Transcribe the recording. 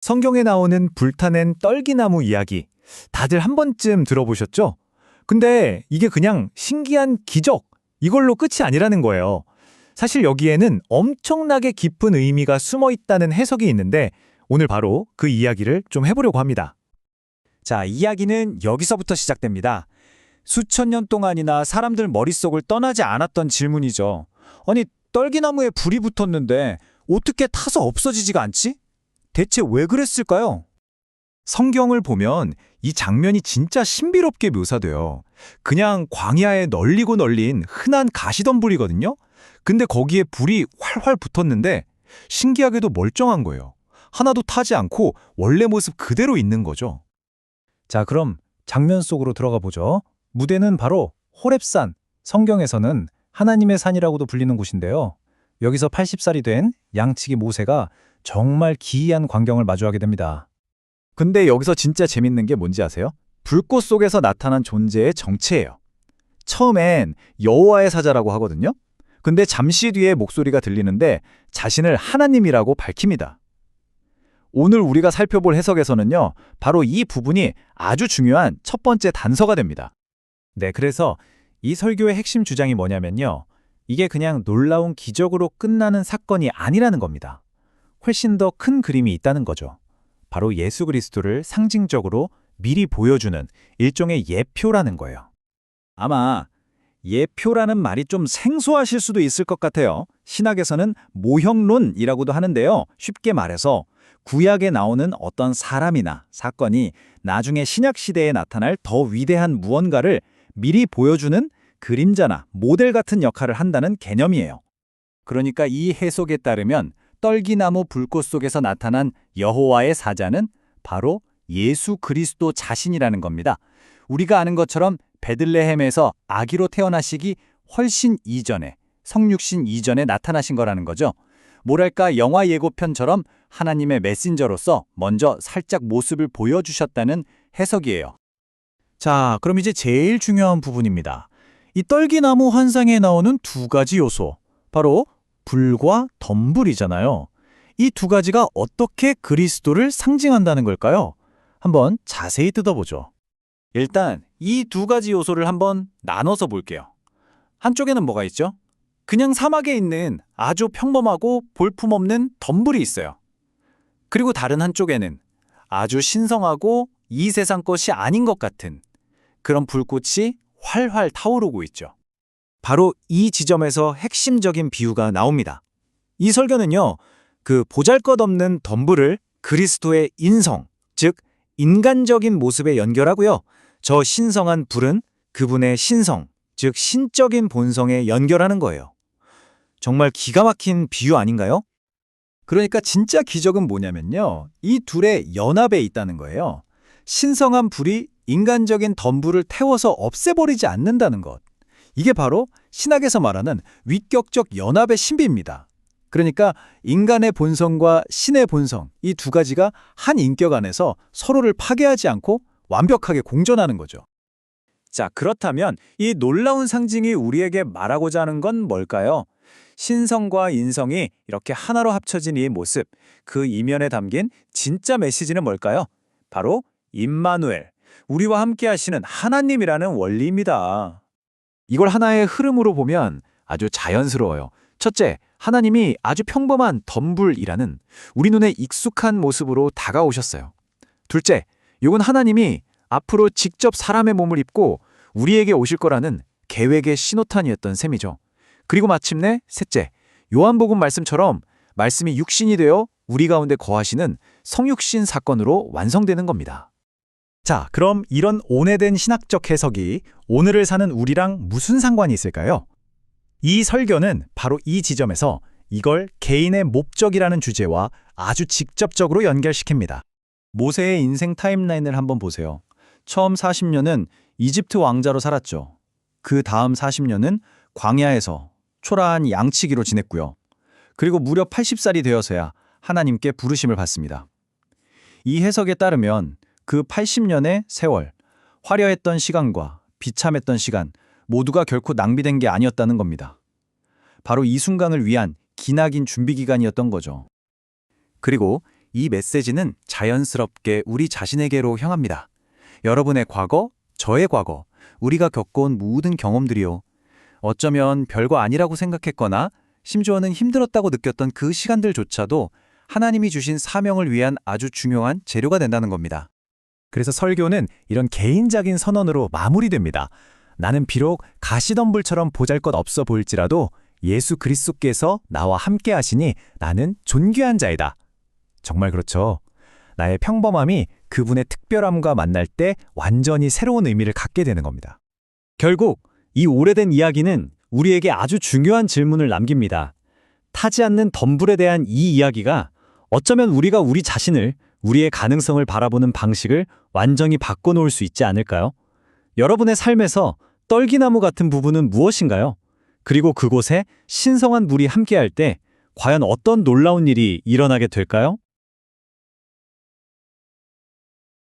성경에 나오는 불타는 떨기나무 이야기. 다들 한 번쯤 들어보셨죠? 근데 이게 그냥 신기한 기적, 이걸로 끝이 아니라는 거예요. 사실 여기에는 엄청나게 깊은 의미가 숨어 있다는 해석이 있는데 오늘 바로 그 이야기를 좀 해보려고 합니다. 자, 이야기는 여기서부터 시작됩니다. 수천 년 동안이나 사람들 머릿속을 떠나지 않았던 질문이죠. 아니, 떨기나무에 불이 붙었는데 어떻게 타서 없어지지가 않지? 대체 왜 그랬을까요? 성경을 보면 이 장면이 진짜 신비롭게 묘사돼요. 그냥 광야에 널리고 널린 흔한 가시덤불이거든요. 근데 거기에 불이 활활 붙었는데 신기하게도 멀쩡한 거예요. 하나도 타지 않고 원래 모습 그대로 있는 거죠. 자, 그럼 장면 속으로 들어가 보죠. 무대는 바로 호렙산, 성경에서는 하나님의 산이라고도 불리는 곳인데요. 여기서 80살이 된 양치기 모세가 정말 기이한 광경을 마주하게 됩니다. 근데 여기서 진짜 재밌는 게 뭔지 아세요? 불꽃 속에서 나타난 존재의 정체예요. 처음엔 여호와의 사자라고 하거든요. 근데 잠시 뒤에 목소리가 들리는데 자신을 하나님이라고 밝힙니다. 오늘 우리가 살펴볼 해석에서는요, 바로 이 부분이 아주 중요한 첫 번째 단서가 됩니다. 네, 그래서 이 설교의 핵심 주장이 뭐냐면요. 이게 그냥 놀라운 기적으로 끝나는 사건이 아니라는 겁니다. 훨씬 더 큰 그림이 있다는 거죠. 바로 예수 그리스도를 상징적으로 미리 보여주는 일종의 예표라는 거예요. 아마 예표라는 말이 좀 생소하실 수도 있을 것 같아요. 신학에서는 모형론이라고도 하는데요. 쉽게 말해서 구약에 나오는 어떤 사람이나 사건이 나중에 신약 시대에 나타날 더 위대한 무언가를 미리 보여주는 그림자나 모델 같은 역할을 한다는 개념이에요. 그러니까 이 해석에 따르면 떨기나무 불꽃 속에서 나타난 여호와의 사자는 바로 예수 그리스도 자신이라는 겁니다. 우리가 아는 것처럼 베들레헴에서 아기로 태어나시기 훨씬 이전에 성육신 이전에 나타나신 거라는 거죠. 뭐랄까 영화 예고편처럼 하나님의 메신저로서 먼저 살짝 모습을 보여주셨다는 해석이에요. 자, 그럼 이제 제일 중요한 부분입니다. 이 떨기나무 환상에 나오는 두 가지 요소, 바로 불과 덤불이잖아요. 이 두 가지가 어떻게 그리스도를 상징한다는 걸까요? 한번 자세히 뜯어보죠. 일단 이 두 가지 요소를 한번 나눠서 볼게요. 한쪽에는 뭐가 있죠? 그냥 사막에 있는 아주 평범하고 볼품없는 덤불이 있어요. 그리고 다른 한쪽에는 아주 신성하고 이 세상 것이 아닌 것 같은 그런 불꽃이 활활 타오르고 있죠. 바로 이 지점에서 핵심적인 비유가 나옵니다. 이 설교는요, 그 보잘것없는 덤불을 그리스도의 인성, 즉 인간적인 모습에 연결하고요. 저 신성한 불은 그분의 신성, 즉 신적인 본성에 연결하는 거예요. 정말 기가 막힌 비유 아닌가요? 그러니까 진짜 기적은 뭐냐면요. 이 둘의 연합에 있다는 거예요. 신성한 불이 인간적인 덤불을 태워서 없애버리지 않는다는 것. 이게 바로 신학에서 말하는 위격적 연합의 신비입니다. 그러니까 인간의 본성과 신의 본성, 이 두 가지가 한 인격 안에서 서로를 파괴하지 않고 완벽하게 공존하는 거죠. 자, 그렇다면 이 놀라운 상징이 우리에게 말하고자 하는 건 뭘까요? 신성과 인성이 이렇게 하나로 합쳐진 이 모습, 그 이면에 담긴 진짜 메시지는 뭘까요? 바로 임마누엘, 우리와 함께 하시는 하나님이라는 원리입니다. 이걸 하나의 흐름으로 보면 아주 자연스러워요. 첫째, 하나님이 아주 평범한 덤불이라는 우리 눈에 익숙한 모습으로 다가오셨어요. 둘째, 이건 하나님이 앞으로 직접 사람의 몸을 입고 우리에게 오실 거라는 계획의 신호탄이었던 셈이죠. 그리고 마침내 셋째, 요한복음 말씀처럼 말씀이 육신이 되어 우리 가운데 거하시는 성육신 사건으로 완성되는 겁니다. 자, 그럼 이런 온해된 신학적 해석이 오늘을 사는 우리랑 무슨 상관이 있을까요? 이 설교는 바로 이 지점에서 이걸 개인의 목적이라는 주제와 아주 직접적으로 연결시킵니다. 모세의 인생 타임라인을 한번 보세요. 처음 40년은 이집트 왕자로 살았죠. 그 다음 40년은 광야에서 초라한 양치기로 지냈고요. 그리고 무려 80살이 되어서야 하나님께 부르심을 받습니다. 이 해석에 따르면 그 80년의 세월, 화려했던 시간과 비참했던 시간 모두가 결코 낭비된 게 아니었다는 겁니다. 바로 이 순간을 위한 기나긴 준비 기간이었던 거죠. 그리고 이 메시지는 자연스럽게 우리 자신에게로 향합니다. 여러분의 과거, 저의 과거, 우리가 겪어온 모든 경험들이요. 어쩌면 별거 아니라고 생각했거나 심지어는 힘들었다고 느꼈던 그 시간들조차도 하나님이 주신 사명을 위한 아주 중요한 재료가 된다는 겁니다. 그래서 설교는 이런 개인적인 선언으로 마무리됩니다. 나는 비록 가시덤불처럼 보잘것 없어 보일지라도 예수 그리스도께서 나와 함께 하시니 나는 존귀한 자이다. 정말 그렇죠. 나의 평범함이 그분의 특별함과 만날 때 완전히 새로운 의미를 갖게 되는 겁니다. 결국 이 오래된 이야기는 우리에게 아주 중요한 질문을 남깁니다. 타지 않는 덤불에 대한 이 이야기가 어쩌면 우리가 우리 자신을, 우리의 가능성을 바라보는 방식을 완전히 바꿔놓을 수 있지 않을까요? 여러분의 삶에서 떨기나무 같은 부분은 무엇인가요? 그리고 그곳에 신성한 물이 함께할 때 과연 어떤 놀라운 일이 일어나게 될까요?